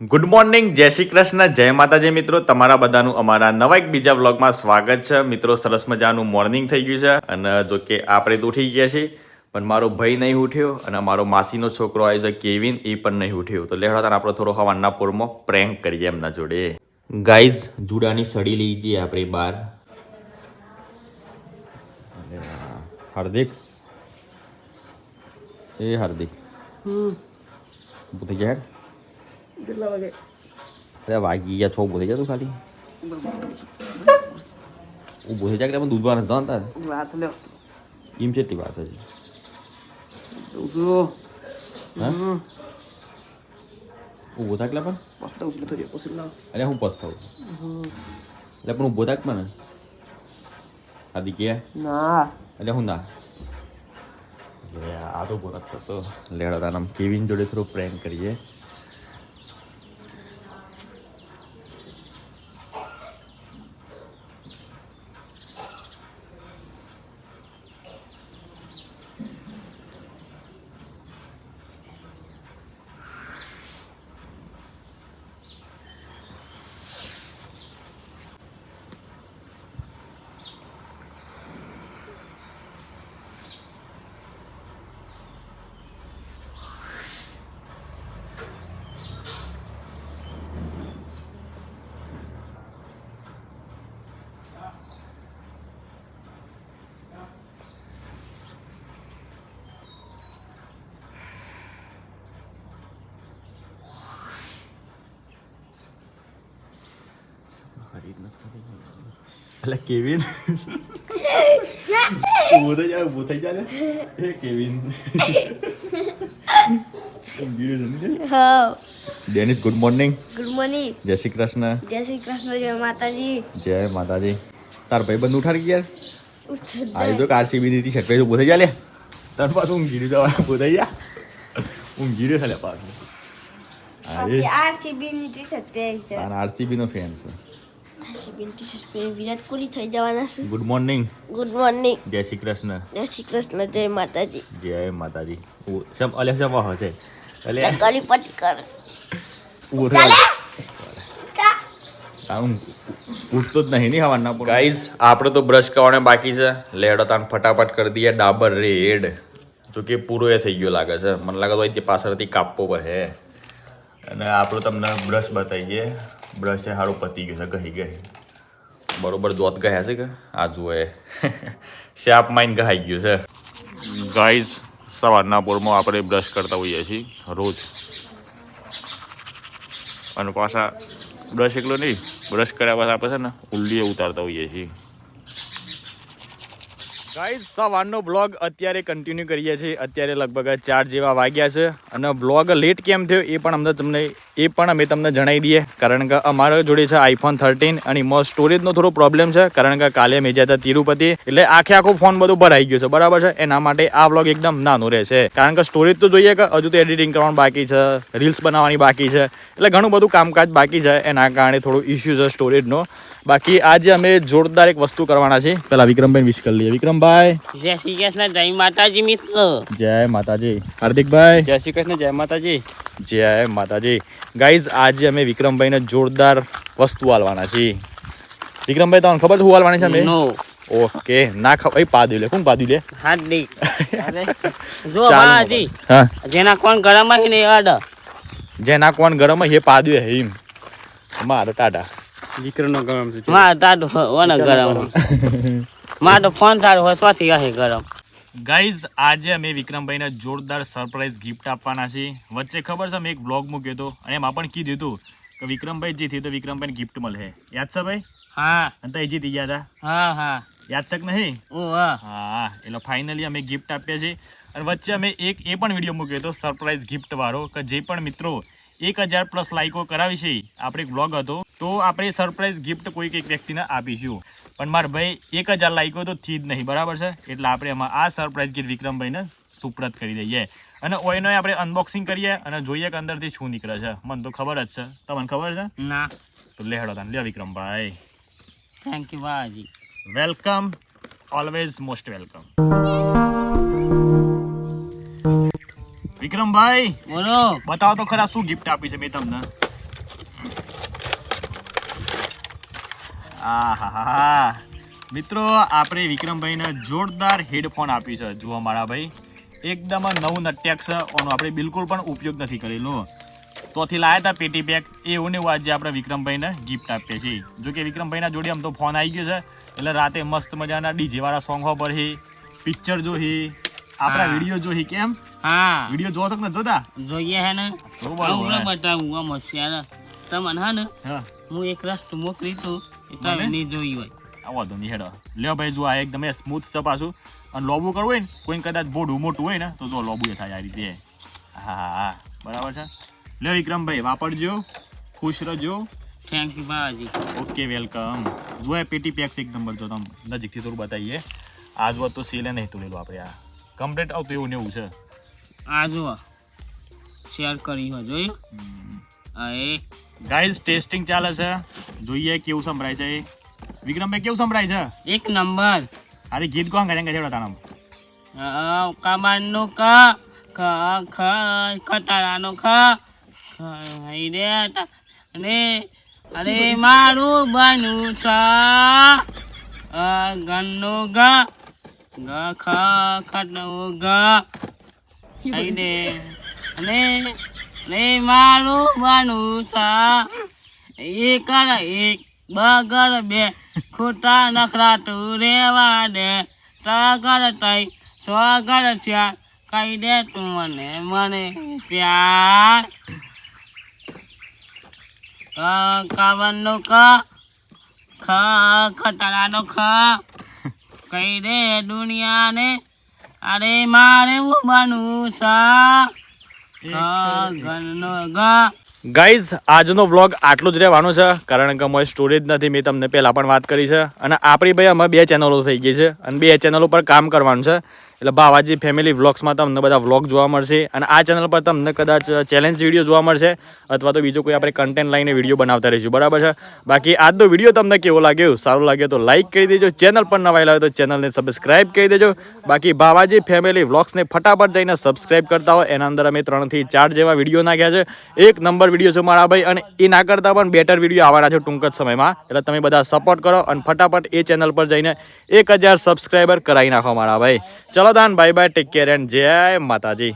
Good morning જય શ્રી કૃષ્ણ જય માતાજી મિત્રો. તમારા બધાનું અમારા નવા એક બીજા વ્લોગમાં સ્વાગત છે. મિત્રો સરસ મજાનું મોર્નિંગ થઈ ગયું છે અને જો કે આપણે તો ઉઠી ગયા છીએ પણ મારો ભાઈ નહીં ઉઠ્યો અને મારો માસીનો છોકરો આવ્યો છે કેવિન એ પણ નહીં ઉઠ્યો. તો લેવડા તાને આપણે થોડો હવાના પોરમાં પ્રેન્ક કરીએ એમના જોડે. ગાઈઝ જુડાની સડી લઈ જઈએ આપણે બહાર. હાર્દિક? એ હાર્દિક. થઈ ગયા. કેટલા વાગે? અરે વાગી ગયા છો ઊભું થઈ જા તું ખાલી. ઊભું થઈ જાય પણ દૂધ વાળા જતા તાર વાત લ્યો. એમ કેટલી વાત છે હા? ઊભો થાક લે પણ? તો પછી લાવ. અરે હું પસ્તાવું એટલે પણ ઊભો થાક મને આદિ કે? ના. એટલે હું ના? લે આ તો નથી થતો. લેડા તારા કેવિન જોડે થોડું પ્રેમ કરીએ. એટલે કેવિન ઊભો થઈ જા ઊભો થઈ જા ને એ કેવિન હા Dennis good morning good morning જય શ્રી કૃષ્ણ જય શ્રી કૃષ્ણ જય માતાજી જય માતાજી તાર ભાઈ બંધ ઉઠાડ ગયા? આવી તો આરસીબી દીધી પહેરી ઊભો થઈ જા લે. તાર પાછું ઊંઘી રહ્યું જવા ઊભો થઈ જા ઊંઘી છે લે પાછું. આરસીબી ની ટી શર્ટ પહેરી છે. આરસીબી નો ફેન છે. વિરાટ કોહલી થઈ જવાના છે. ગુડ મોર્નિંગ ગુડ મોર્નિંગ જય શ્રી કૃષ્ણ. જય શ્રી કૃષ્ણ જય માતાજી. જય માતાજી. સમ અલે સમ હો છે. અલે. કરી. પટ કર થઈ આમ ઉઠતો જ નહીં નહીં હવાના પર ગાઈઝ આપણે તો બ્રશ કરવાને બાકી છે. લેડો તાન ફટાફટ કરી દઈએ. ડાબર રેડ જો કે પૂરો એ થઈ ગયો લાગે છે. મને લાગે તો અહીંથી પાછળથી કાપવો પડે. અને આપણો તમને બ્રશ બતાવીએ બ્રશ એ સારું પતી ગયું છે ગહી ગઈ બરોબર દોત ગયા છે કે? આ જુઓ એ. શાર્પ માઇન્ડ ગહાઈ ગયું છે. ગાઈઝ સવારના પોરમાં આપણે બ્રશ કરતા હોઈએ છીએ રોજ. અને પાછા બ્રશ એકલો નહીં બ્રશ કર્યા બાદ આપણે છે ને ઉલ્લીએ ઉતારતા હોઈએ છીએ. ગાઈઝ સવારનો બ્લોગ અત્યારે કન્ટિન્યુ કરીએ છીએ. અત્યારે લગભગ ચાર જેવા વાગ્યા છે અને બ્લોગ લેટ કેમ થયો એ પણ અમને તમને એ પણ અમે તમને જણાવી દઈએ. કારણ કે અમારા જોડે છે આઈફોન થર્ટીન અને એમાં સ્ટોરેજનો થોડો પ્રોબ્લેમ છે. કારણ કે કાલે મેં જતા તિરુપતિ એટલે આખે આખો ફોન બધો ભરાઈ ગયો છે. બરાબર છે? એના માટે આ બ્લોગ એકદમ નાનો રહેશે. કારણ કે સ્ટોરેજ તો જોઈએ કે હજુ તો એડિટિંગ કરવાનું બાકી છે રીલ્સ બનાવવાની બાકી છે. એટલે ઘણું બધું કામકાજ બાકી છે. એના કારણે થોડો ઇસ્યુ છે સ્ટોરેજનો બાકી આજે અમે જોરદાર એક વસ્તુ કરવાના છે પેલા વિક્રમભાઈ વિશ કરી લઈએ. વિક્રમભાઈ. જય શ્રી કૃષ્ણ. જય માતાજી મિત્ર. જય માતાજી. હાર્દિકભાઈ. જય શ્રી કૃષ્ણ. જય માતાજી. જય માતાજી. ગાઈઝ આજે અમે વિક્રમભાઈને જોરદાર વસ્તુ આલવાના છીએ. વિક્રમભાઈ તમને ખબર છે શું આલવાની છે અમે ઓકે ના ખબર. પાદ્યું લે. કોણ પાદ્યું લે? અરે જો હાજી. હા. જેના કોણ ગરમ હશે ને અડ જેના કોણ ગરમ હે પાદ્યું હે એમ. મારો ટાટા દીકરાનો ગરમ છે માર ટાટો ઓના ગરમ માર તો ફોન સારો હોય સ્વાથી હશે ગરમ. ગાઈઝ આજે અમે વિક્રમભાઈને જોરદાર સરપ્રાઈઝ ગિફ્ટ આપવાના છીએ. વચ્ચે ખબર છે મેં એક બ્લોગ મૂક્યો હતો અને એમાં પણ કીધું હતું કે વિક્રમભાઈ જે થયું તો વિક્રમભાઈને ગિફ્ટ મળે. યાદ છે ભાઈ? હા. અને તો એ જીતી ગયા હતા. હા હા. યાદ છે કે નહીં? હા. હા એટલે ફાઇનલી અમે ગિફ્ટ આપીએ છીએ. અને વચ્ચે અમે એક એ પણ વીડિયો મૂક્યો હતો સરપ્રાઈઝ ગિફ્ટ વાળો કે જે પણ મિત્રો એક હજાર પ્લસ લાઇકો કરાવી છે. આપણે એક બ્લોગ હતો. તો આપણે સરપ્રાઈઝ ગિફ્ટ કોઈક એક વ્યક્તિને આપીશું. પણ મારા ભાઈ એક હજાર લાઇકો તો થી જ નહીં બરાબર છે? એટલે આપણે એમાં આ સરપ્રાઈઝ ગિફ્ટ વિક્રમભાઈને સુપ્રત કરી દઈએ. અને ઓઈનો આપણે અનબોક્સિંગ કરીએ અને જોઈએ કે અંદરથી શું નીકળે છે. મને તો ખબર જ છે. તમને ખબર છે? ના. તો લેહડો તને. લ્યો વિક્રમભાઈ. થેન્ક યુ બાજી welcome always most welcome Vikrambhai બોલો. બતાવો તો ખરા શું ગિફ્ટ આપી છે મેં તમને. આહાહા. મિત્રો આપણે વિક્રમભાઈને જોરદાર હેડફોન આપી છે. જુઓ મારા ભાઈ એકદમ નવું નટ્યાક છે ઓનો આપણે બિલકુલ પણ ઉપયોગ નથી કરેલો. તોથી લાયા હતા પેટી પેક એવું એવું આજે આપણે વિક્રમભાઈને ગિફ્ટ આપીએ છીએ. જો કે વિક્રમભાઈના જોડે આમ તો ફોન આવી ગયો છે એટલે રાતે મસ્ત મજાના ડીજેવાળા સોંગો પર હી પિક્ચર જોહી આપણા વિડિયો જોહી કેમ? હા. વીડિયો જોવો તક ને જોતા? જોઈએ હે ને. બરાબર બતાવું આ મસ્યા તમને હા ને હા. હું એક રસ્તો મોકલી તો? તમે નહીં જોઈ હોય. આ વાંધો નહીં હેડો. લ્યો ભાઈ જો આ એકદમ સ્મૂથ છે પાછું. અને લોબુ કરવું હોય ને કોઈ કદાચ બોડું મોટું હોય ને તો જો લોબુ થાય આ રીતે. હા હા હા. બરાબર છે? લ્યો વિક્રમભાઈ વાપરજો. ખુશ રહેજો. થેન્ક યુ બાજી ઓકે વેલકમ જો એ પેટી પેક્સ એક નંબર જો તમે નજીકથી થોડું બતાવીએ. આ જો તો સેલે નહીં તોડેલું આપણે આ. કમ્પ્લીટ આવતું એવું એવું છે. આ જુઓ શેર કરી હોય જોયું? એ. ગાઈઝ ટેસ્ટિંગ ચાલે છે. જોઈએ કેવું સંભળાય છે એ. વિક્રમભાઈ કેવું સંભળાય છે? એક નંબર. અરે ગીત કોણ ગાય ગાજે તારામ કમાનનું કા ખા ખ ખટારાનો ખ ખાઈ અને અરે મારું બનું સા આ ગન્નું ગા, ખા ખટનું ગા. રે અને અરે મારું બનું સા એક કર એક બગર બે ખોટા નખરા તું રેવા દે. તગર તઈ સ્વગર ચાર કઈ દે તું મને મને પ્યાર. કાવનનો કા ખા, ખટારાનો ખા. કઈ દે દુનિયાને? અરે મારે હું બનવું સા ગા ગનનો ગા ગાઈઝ આજનો વ્લોગ આટલો જ રહેવાનો છે. કારણ કે અમારે સ્ટોરેજ નથી મેં તમને પહેલાં પણ વાત કરી છે. અને આપણી ભાઈ અમે બે ચેનલો થઈ ગઈ છે. અને બે ચેનલો પર કામ કરવાનું છે. એટલે બાવાજી ફેમિલી વ્લોગ્સમાં તમને બધા વ્લોગ જોવા મળશે અને આ ચેનલ પર તમને કદાચ ચેલેન્જ વીડિયો જોવા મળશે અથવા તો બીજો કોઈ આપણે કન્ટેન્ટ લઈને વીડિયો બનાવતા રહીશું. બરાબર છે? બાકી આજનો વીડિયો તમને કેવો લાગ્યો? સારું લાગ્યો તો લાઈક કરી દેજો. ચેનલ પર નવા લાગે તો ચેનલને સબસ્ક્રાઇબ કરી દેજો. બાકી બાવાજી ફેમિલી વ્લોગ્સને ફટાફટ જઈને સબસ્ક્રાઇબ કરતા હોય એના અંદર અમે ત્રણથી ચાર જેવા વીડિયો નાખ્યા છે. એક નંબર વીડિયો છે મારા ભાઈ અને એ ના કરતાં પણ બેટર વીડિયો આવવાના છે ટૂંક જ સમયમાં. એટલે તમે બધા સપોર્ટ કરો અને ફટાફટ એ ચેનલ પર જઈને એક હજાર સબસ્ક્રાઈબર કરાવી નાખો મારા ભાઈ. ચલો દાન bye bye take care and જય માતાજી